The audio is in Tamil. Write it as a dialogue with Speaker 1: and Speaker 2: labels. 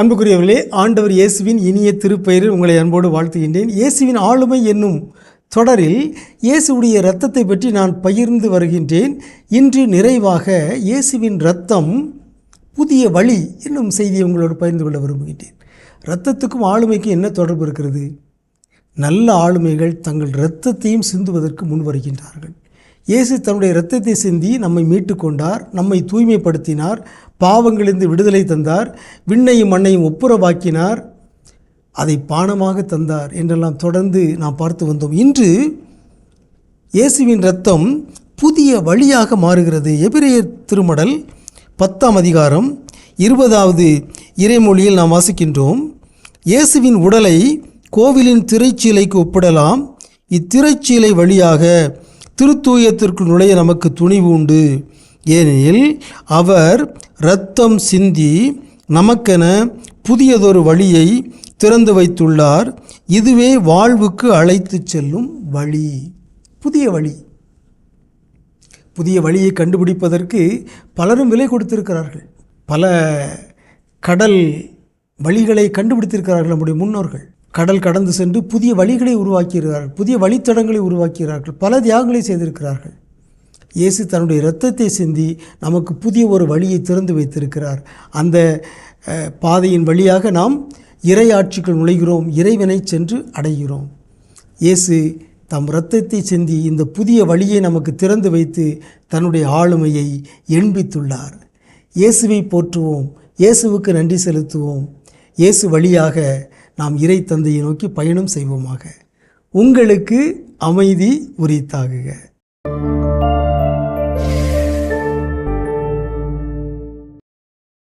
Speaker 1: அன்புக்குரியவர்களே ஆண்டவர் இயேசுவின் இனிய திருப்பெயரில் உங்களை அன்போடு வாழ்த்துகின்றேன். இயேசுவின் ஆளுமை என்னும் தொடரில் இயேசுவுடைய இரத்தத்தை பற்றி நான் பகிர்ந்து வருகின்றேன். இன்று நிறைவாக இயேசுவின் இரத்தம் புதிய வழி என்னும் செய்தியை உங்களோடு பகிர்ந்து கொள்ள விரும்புகின்றேன். இரத்தத்துக்கும் ஆளுமைக்கும் என்ன தொடர்பு இருக்கிறது? நல்ல ஆளுமைகள் தங்கள் இரத்தத்தையும் சிந்துவதற்கு முன் வருகின்றார்கள். இயேசு தன்னுடைய இரத்தத்தை சிந்தி நம்மை மீட்டு கொண்டார் நம்மை தூய்மைப்படுத்தினார் பாவங்களிலிருந்து விடுதலை தந்தார் விண்ணையும் மண்ணையும் ஒப்புரவாக்கினார் அதை பானமாக தந்தார் என்றெல்லாம் தொடர்ந்து நாம் பார்த்து வந்தோம். இன்று இயேசுவின் இரத்தம் புதிய வழியாக மாறுகிறது. எபிரேயர் திருமடல் பத்தாம் அதிகாரம் இருபதாவது இறைமொழியில் நாம் வாசிக்கின்றோம். இயேசுவின் உடலை கோவிலின் திரைச்சீலைக்கு ஒப்பிடலாம். இத்திரைச்சீலை வழியாக திருத்தூயத்திற்கு நுழைய நமக்கு துணிவு உண்டு. ஏனெனில் அவர் இரத்தம் சிந்தி நமக்கென புதியதொரு வழியை திறந்து வைத்துள்ளார். இதுவே வாழ்வுக்கு அழைத்துச் செல்லும் வழி. புதிய வழி. புதிய வழியை கண்டுபிடிப்பதற்கு பலரும் விலை கொடுத்திருக்கிறார்கள். பல கடல் வழிகளை கண்டுபிடித்திருக்கிறார்கள் நம்முடைய முன்னோர்கள். கடல் கடந்து சென்று புதிய வழிகளை உருவாக்கியிருக்கிறார்கள் புதிய வழித்தடங்களை உருவாக்கிறார்கள் பல தியாகங்களை செய்திருக்கிறார்கள். இயேசு தன்னுடைய இரத்தத்தை சிந்தி நமக்கு புதிய ஒரு வழியை திறந்து வைத்திருக்கிறார். அந்த பாதையின் வழியாக நாம் இறை ஆட்சிக்குள் நுழைகிறோம் இறைவனை சென்று அடைகிறோம். இயேசு தம் இரத்தத்தை சிந்தி இந்த புதிய வழியை நமக்கு திறந்து வைத்து தன்னுடைய ஆளுமையை எண்பித்துள்ளார் இயேசுவை போற்றுவோம் இயேசுவுக்கு நன்றி செலுத்துவோம். இயேசு வழியாக நாம் இறை தந்தையை நோக்கி பயணம் செய்வோமாக. உங்களுக்கு அமைதி உரித்தாகுக.